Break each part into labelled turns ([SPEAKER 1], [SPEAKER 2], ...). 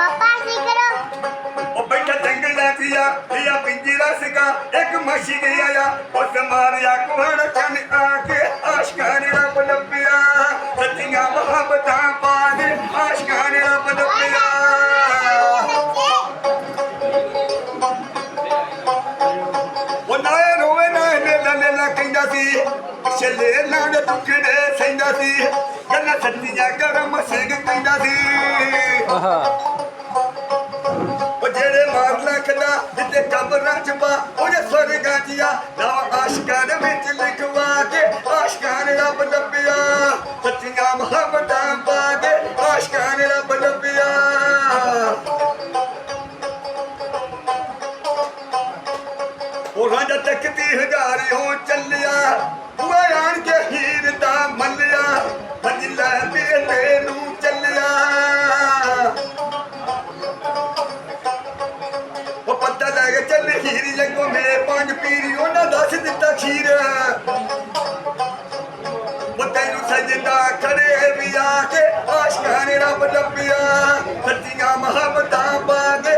[SPEAKER 1] ਪਾਪਾ ਸੀ ਕਰੋ
[SPEAKER 2] ਉਹ ਬੈਠਾ ਜੰਗਲਾਂ ਦੀਆ ਲਿਆ ਪਿੰਜਰਾ ਸੀਗਾ। ਇੱਕ ਮੱਛੀ ਗਿਆ ਆ ਉਸ ਮਾਰਿਆ ਕੋਹਣ ਚੰਨ ਆ ਕੇ ਆਸ਼ਕਾਂ ਨੇ ਰੱਬ ਲੱਭਿਆ। ਸੱਚੀਆਂ ਮੁਹੱਬਤਾਂ ਬਾਦ ਆਸ਼ਕਾਂ ਨੇ ਰੱਬ ਲੱਭਿਆ। ਉਹ ਨਾਏ ਰੋਵੇ ਨਾ ਮੇਲਾ ਮੇਲਾ ਕਹਿੰਦਾ ਸੀ ਛੱਲੇ ਨਾਲ ਟੁਕੜੇ ਸੈਂਦਾ ਸੀ। ਗੱਲਾਂ ਸੱਚੀਆਂ ਕਰਮ ਸਿੰਘ ਕਹਿੰਦਾ ਸੀ।
[SPEAKER 3] ਆਹਾ।
[SPEAKER 2] ਕਬਰਾਂ ਚ ਪਾ ਉਹਦੇ ਸਵਰਗਾਂ ਚ ਨਾ ਆਸ਼ਕਾਂ ਦੇ ਵਿੱਚ ਲਿਖਵਾ ਕੇ, ਆਸ਼ਕਾਂ ਨੇ ਰੱਬ ਲੱਭਿਆ। ਸੱਚੀਆਂ ਮੁਹੱਬਤਾਂ ਪਾ ਕੇ ਆਸ਼ਕਾਂ ਨੇ ਰੱਬ ਲੱਭਿਆ। ਉਹ ਰਾਜਾ ਤੱਕਦੀ ਹਜ਼ਾਰੀ ਹੋ ਚੱਲਿਆ। ਉਹ ਆਣ ਕੇ ਹੀਰ ਦਾ ਮੱਲਿਆ ਉਹ ਲੈ ਕੇ ਚੱਲੇ ਖੀਰੀ ਜੰਗੋ ਮੇਰੇ ਪੰਜ ਪੀਰੀ, ਉਹਨਾਂ ਦੱਸ ਦਿੱਤਾ ਖੀਰ। ਉਹ ਤੈਨੂੰ ਸਜਦਾ ਖੜੇ ਵੀ ਆ ਕੇ, ਆਸ਼ਕਾਂ ਨੇ ਰੱਬ ਲੱਭਿਆ। ਸੱਚੀਆਂ ਮੁਹੱਬਤਾਂ ਪਾ ਕੇ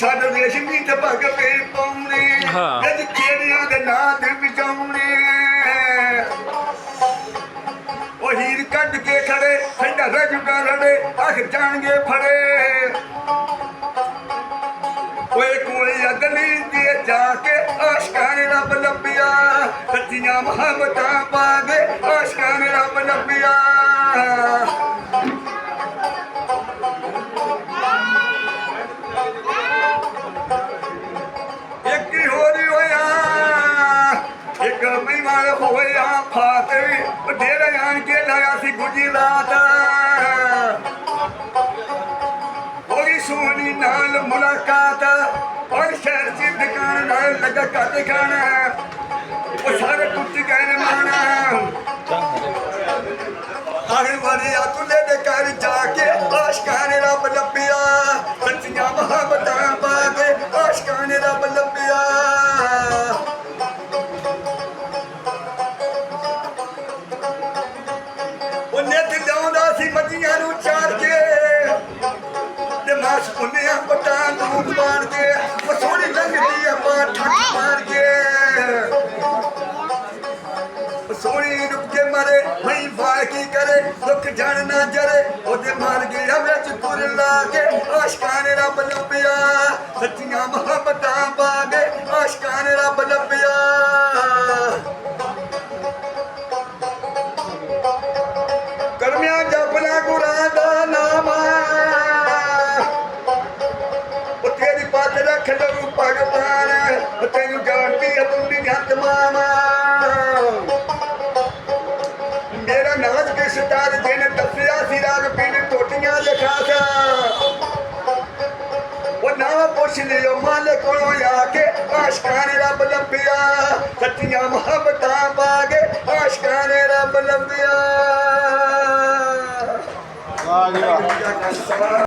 [SPEAKER 2] ਸਾਡੇ ਰੇਸ਼ਮੀ ਤੇ ਭਗ ਪੇ ਪਾਉਣੇ।
[SPEAKER 3] ਹਾਂ।
[SPEAKER 2] ਅੱਜ ਕਿਹੜਿਆਂ ਦੇ ਨਾਂ ਤੇ ਵਿਚਾਉਣੇ ਉਹ ਹੀਰ ਕੱਢ ਕੇ ਖੜੇ ਸੈਂਦਾ ਰਜੂਗਾ ਲੜੇ ਆਖ ਜਾਣਗੇ ਫੜੇ। ਓਏ ਕੋਈ ਅਗਲੀ ਦੀ ਜਾ ਕੇ ਆਸ਼ਕਾਂ ਨੇ ਰੱਬ ਲੱਭਿਆ। ਸੱਚੀਆਂ ਮੁਹੱਬਤਾਂ ਪਾ ਕੇ ਆਸ਼ਕਾਂ ਨੇ ਰੱਬ ਲੱਭਿਆ। ਮਹੀਮਾਨ ਹੋਇਆ ਫਾਤੇ ਡੇਰੇ ਆਣ ਕੇ ਲਾਇਆ ਸੀ ਗੁਜਰਾਤ। ਹੋਈ ਸੋਹਣੀ ਨਾਲ ਮੁਲਾਕਾਤ, ਔਰ ਸ਼ਹਿਰ ਦੀ ਦੁਕਾਨ ਨਾਲ ਲੱਗਾ ਕੱਟ ਖਾਣਾ ਉਹ ਸਾਰੇ ਟੁੱਟ ਗਏ ਨੇ ਮਾਣਾ। ਆਖਰ ਵਾਰੀ ਆ ਤੁਲੇ ਲਿਆਉਂਦਾ ਮੱਝੀਆਂ ਨੂੰ ਚਾਰ ਕੇ ਤੇ ਮਾਸ ਪੁੰਨਿਆ ਪਟਾਂ ਨੂੰ ਮਾਰ ਕੇ, ਉਹ ਸੋਹਣੀ ਲੰਘਦੀ ਆ ਮਾਂ ਠੱਕ ਮਾਰ ਕੇ। ਸੋਹਣੀ ਰੁਕ ਕੇ ਮਾਰੇ ਨਹੀਂ ਫਾਇ ਕੀ ਕਰੇ ਦੁੱਖ ਜਾਣ ਨਾ ਜਰੇ। ਉਹਦੇ ਮਾਰ ਗਿਆ ਵਿੱਚ ਪੁਰ ਲਾ ਕੇ, ਆਸ਼ਕਾਂ ਨੇ ਰੱਬ ਲੱਭਿਆ। ਸੱਚੀਆਂ ਮੁਹੱਬਤਾਂ ਪਾ ਕੇ, ਆਸ਼ਕਾਂ ਨੇ ਰੱਬ ਲੱਭਿਆ। ਭਗਵਾਨ ਉਹ ਤੈਨੂੰ ਜਾਣਦੀ ਆ ਤੂੰ ਵੀ ਹੱਥ ਮਾਮਾ ਮੇਰਾ ਨਾਚ ਕੇ ਸਤਾਰ ਜਿਹਨੇ ਦੱਸਿਆ ਸੀ ਰਾਗ ਪੀਣ ਟੋਟੀਆਂ ਲਿਖਾਸਾ ਉਹ ਨਾ ਪੁੱਛ ਲਿਓ ਮਾਲਕ ਕੋਲੋਂ ਆ ਕੇ ਆਸ਼ਕਾਂ ਨੇ ਰੱਬ ਲੱਭਿਆ ਸੱਚੀਆਂ ਮੁਹੱਬਤਾਂ ਪਾ ਕੇ ਆਸ਼ਕਾਂ ਨੇ ਰੱਬ ਲੱਭਿਆ
[SPEAKER 3] ਵਾਹ ਜੀ ਵਾਹ।